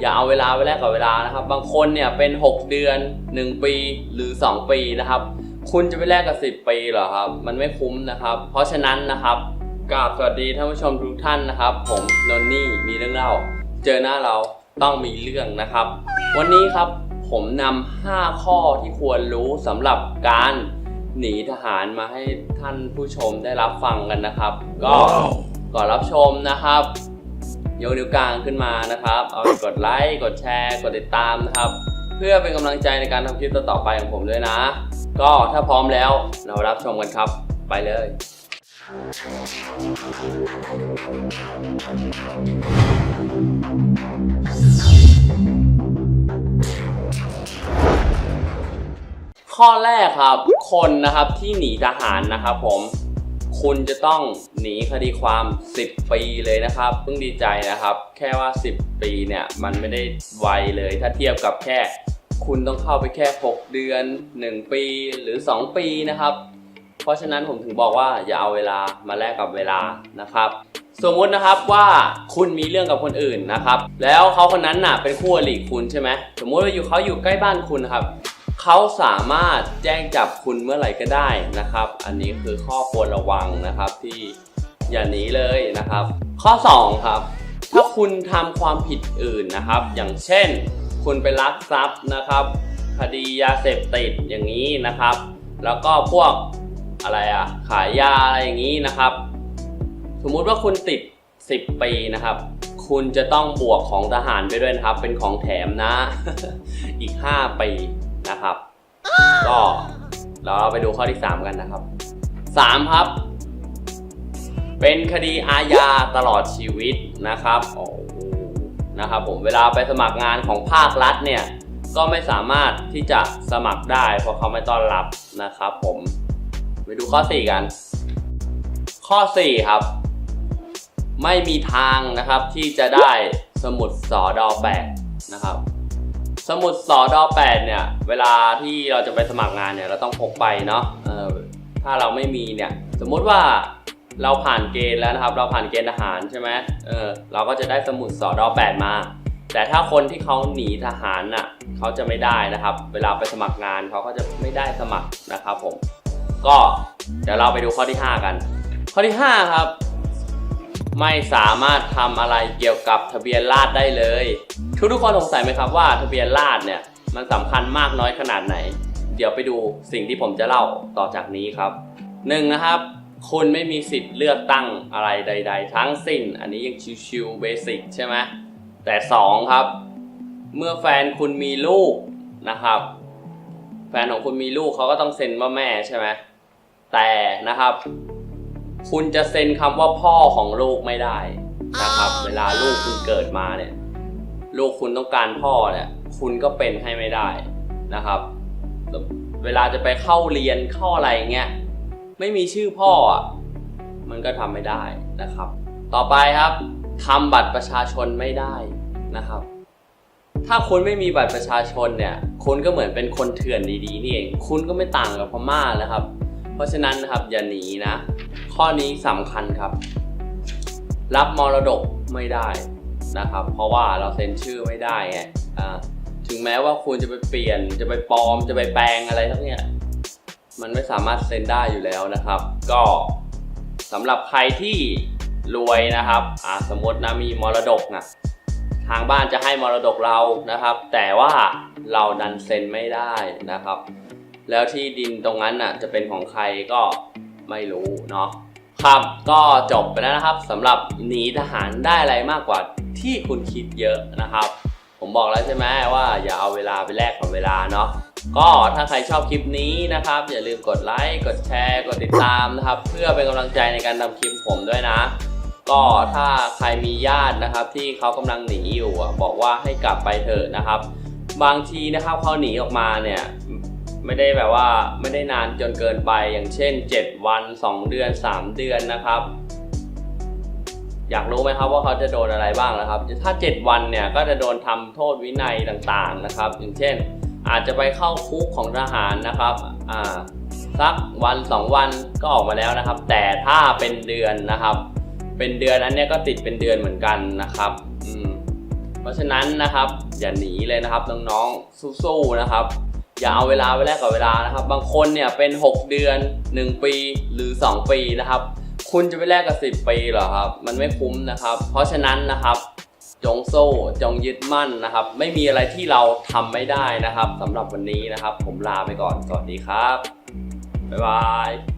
อย่าเอาเวลาไปแลกกับเวลานะครับ บางคนเนี่ยเป็น 6 เดือน 1 ปีหรือ 2 ปีนะครับ คุณจะไปแลกกับ 10 ปีเหรอครับ มันไม่คุ้มนะครับ เพราะฉะนั้นนะครับกราบสวัสดีท่านผู้ชมทุกท่านนะครับ ผมนนนี่มีเรื่องเล่า เจอหน้าเราต้องมีเรื่องนะครับ วันนี้ครับผมนำ5ข้อที่ควรรู้สำหรับการหนีทหารมาให้ท่านผู้ชมได้รับฟังกันนะครับ ก็ก่อนรับชมนะครับ ยกนิ้วกลางขึ้นมานะครับ เอาไปกดไลค์ กดแชร์ กดติดตามนะครับ เพื่อเป็นกำลังใจในการทำคลิปต่อๆไปของผมด้วยนะ ก็ถ้าพร้อมแล้วเรารับชมกันครับ ไปเลยข้อแรกครับ คนนะครับที่หนีทหารนะครับผม คุณจะต้องหนีคดีความ 10 ปีเลยนะครับเพิ่งดีใจนะครับ แค่ว่า 10 ปีเนี่ยมันไม่ได้ไวเลยถ้าเทียบกับแค่ คุณต้องเข้าไปแค่ 6 เดือน 1 ปีหรือ 2 ปีนะครับ เพราะฉะนั้นผมถึงบอกว่าอย่าเอาเวลามาแลกกับเวลานะครับ สมมตินะครับว่าคุณมีเรื่องกับคนอื่นนะครับ แล้วเขาคนนั้นน่ะเป็นคู่อริคุณใช่ไหมสมมติว่าอยู่เขาอยู่ใกล้บ้านคุณนะครับ เขาสามารถแจ้งจับคุณเมื่อไหร่ก็ได้นะครับ อันนี้คือข้อควรระวังนะครับที่อย่าหนีเลยนะครับ ข้อ 2 ครับ ถ้าคุณทำความผิดอื่นนะครับ อย่างเช่น คุณไปลักทรัพย์นะครับ คดียาเสพติดอย่างนี้นะครับ แล้วก็พวกอะไรอะขายยาอะไรอย่างนี้นะครับ สมมุติว่าคุณติด 10 ปีนะครับ คุณจะต้องบวกของทหารไปด้วยนะครับ เป็นของแถมนะ อีก 5 ปี นะครับ ก็เราไปดูข้อที่ 3 กันนะครับ 3 ครับ เป็นคดีอาญาตลอดชีวิตนะครับโอ้โหนะครับผมเวลาไปสมัครงานของภาครัฐเนี่ยก็ไม่สามารถที่จะสมัครได้เพราะเขาไม่ต้อนรับนะครับผมไปดูข้อ 4 กัน ข้อ 4 ครับ ไม่มีทางนะครับที่จะได้สมุดสอดอแปดนะครับ สมุดสอดอแปดเนี่ย เวลาที่เราจะไปสมัครงานเนี่ย เราต้องพกไปเนาะเออถ้าเราไม่มีเนี่ย สมมุติว่าเราผ่านเกณฑ์แล้วนะครับ เราผ่านเกณฑ์ทหารใช่ไหมเออเราก็จะได้สมุดสอดอแปดมา แต่ถ้าคนที่เขาหนีทหารน่ะเขาจะไม่ได้นะครับ เวลาไปสมัครงานเขาก็จะไม่ได้สมัครนะครับผม ก็เดี๋ยวเราไปดูข้อที่ 5 กัน ข้อที่ 5 ครับ ไม่สามารถทำอะไรเกี่ยวกับทะเบียนราษฎรได้เลย ทุกทุกคนสงสัยไหมครับว่าทะเบียนราษฎร์เนี่ยมันสำคัญมากน้อยขนาดไหน เดี๋ยวไปดูสิ่งที่ผมจะเล่าต่อจากนี้ครับหนึ่งนะครับ คุณไม่มีสิทธิ์เลือกตั้งอะไรใด ๆ ทั้งสิ้น อันนี้ยังชิวๆเบสิกใช่ไหมแต่สองครับ เมื่อแฟนคุณมีลูกนะครับ แฟนของคุณมีลูกเขาก็ต้องเซ็นว่าแม่ใช่ไหมแต่นะครับ คุณจะเซ็นคำว่าพ่อของลูกไม่ได้นะครับ เวลาลูกคุณเกิดมาเนี่ย ลูกคุณต้องการพ่อเนี่ยคุณก็เป็นให้ไม่ได้นะครับ เวลาจะไปเข้าเรียนเข้าอะไรเงี้ยไม่มีชื่อพ่ออะมันก็ทำไม่ได้นะครับ ต่อไปครับทำบัตรประชาชนไม่ได้นะครับ ถ้าคุณไม่มีบัตรประชาชนเนี่ยคุณก็เหมือนเป็นคนเถื่อนดีๆนี่เองคุณก็ไม่ต่างกับพม่านะครับ เพราะฉะนั้นนะครับอย่าหนีนะ ข้อนี้สำคัญครับ รับมรดกไม่ได้ นะครับ เพราะว่าเราเซ็นชื่อไม่ได้ไงอ่าถึงแม้ว่าคุณจะไปเปลี่ยนจะไปปลอมจะไปแปลงอะไรทั้งเนี้ยมันไม่สามารถเซ็นได้อยู่แล้วนะครับ ก็สำหรับใครที่รวยนะครับอ่าสมมตินะมีมรดกนะทางบ้านจะให้มรดกเรานะครับ แต่ว่าเราดันเซ็นไม่ได้นะครับ แล้วที่ดินตรงนั้นน่ะจะเป็นของใครก็ไม่รู้เนาะครับก็จบไปแล้วนะครับสำหรับหนีทหารได้อะไรมากกว่า ที่คุณคิดเยอะนะครับ ผมบอกแล้วใช่ไหมว่าอย่าเอาเวลาไปแลกกับเวลาเนาะก็ถ้าใครชอบคลิปนี้นะครับ อย่าลืมกดไลค์กดแชร์ กดติดตามนะครับ เพื่อเป็นกำลังใจในการทำคลิปผมด้วยนะ ก็ถ้าใครมีญาตินะครับ ที่เขากำลังหนีอยู่บอกว่าให้กลับไปเถอะนะครับ บางทีนะครับเขาหนีออกมาเนี่ยไม่ได้แบบว่าไม่ได้นานจนเกินไปอย่างเช่น 7 วัน 2 เดือน 3 เดือนนะครับ อยากรู้ไหมครับว่าเขาจะโดนอะไรบ้างนะครับ ถ้า 7 วันเนี่ยก็จะโดนทำโทษวินัยต่างๆนะครับ อย่างเช่น อาจจะไปเข้าคุกของทหารนะครับอ่าสักวัน 2 วันก็ออกมาแล้วนะครับ แต่ถ้าเป็นเดือนนะครับ เป็นเดือนอันนี้ก็ติดเป็นเดือนเหมือนกันนะครับอืมเพราะฉะนั้นนะครับอย่าหนีเลยนะครับน้องๆสู้ๆนะครับ อย่าเอาเวลาไปแลกกับเวลานะครับ บางคนเนี่ยเป็น 6 เดือน 1 ปีหรือ 2 ปีนะครับ คุณจะไปแลกกับ 10 ปีเหรอครับ มันไม่คุ้มนะครับ เพราะฉะนั้นนะครับ จงโซ่จงยึดมั่นนะครับ ไม่มีอะไรที่เราทำไม่ได้นะครับสำหรับวันนี้นะครับ ผมลาไปก่อน สวัสดีครับ บ๊ายบาย